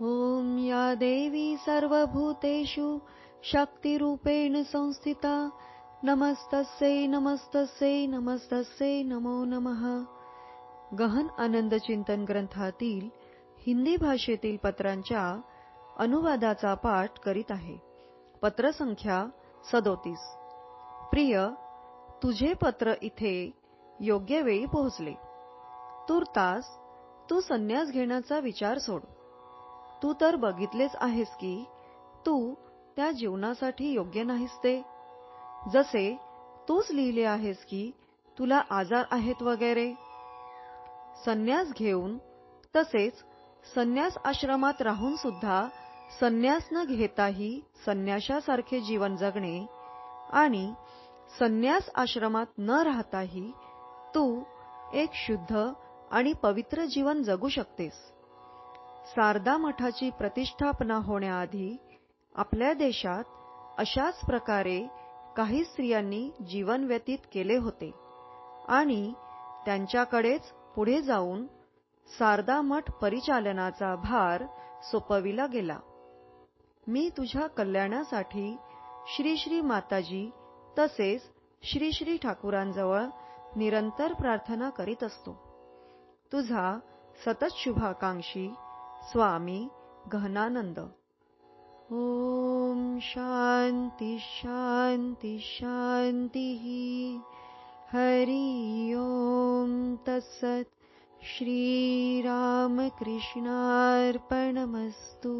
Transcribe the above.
ॐ या देवी सर्वभूतेषु शक्तिरूपेण संस्थिता। नमस्तस्यै नमस्तस्यै नमस्तस्यै नमो नमः। गहन आनंद चिंतन ग्रंथातील हिंदी भाषेतील पत्रांच्या अनुवादाचा पाठ करीत आहे. पत्रसंख्या सदोतीस. प्रिय तुझे पत्र इथे योग्य वेळी पोहोचले. तुर्तास तू संन्यास घेण्याचा विचार सोड. तू तर बघितलेच आहेस की तू त्या जीवनासाठी योग्य नाहीस ते. जसे तूच लिहिले आहेस की तुला आजार आहेत वगैरे. संन्यास घेऊन तसेच संन्यास आश्रमात राहून सुद्धा संन्यास न घेताही संन्याशासारखे जीवन जगणे आणि संन्यास आश्रमात न राहताही तू एक शुद्ध आणि पवित्र जीवन जगू शकतेस. सारदा मठाची प्रतिष्ठापना होण्याआधी आपल्या देशात अशाच प्रकारे काही स्त्रियांनी जीवन व्यतीत केले होते आणि त्यांच्याकडेच पुढे जाऊन सारदा मठ परिचालनाचा भार सोपविला गेला. मी तुझ्या कल्याणासाठी श्री श्री माताजी तसेच श्री श्री ठाकूरांजवळ निरंतर प्रार्थना करीत असतो. तुझा सतत शुभाकांक्षी स्वामी गहनानंद। ओम शांती शांती शांती हरि ओम तत्सत श्रीरामकृष्णार्पणमस्तु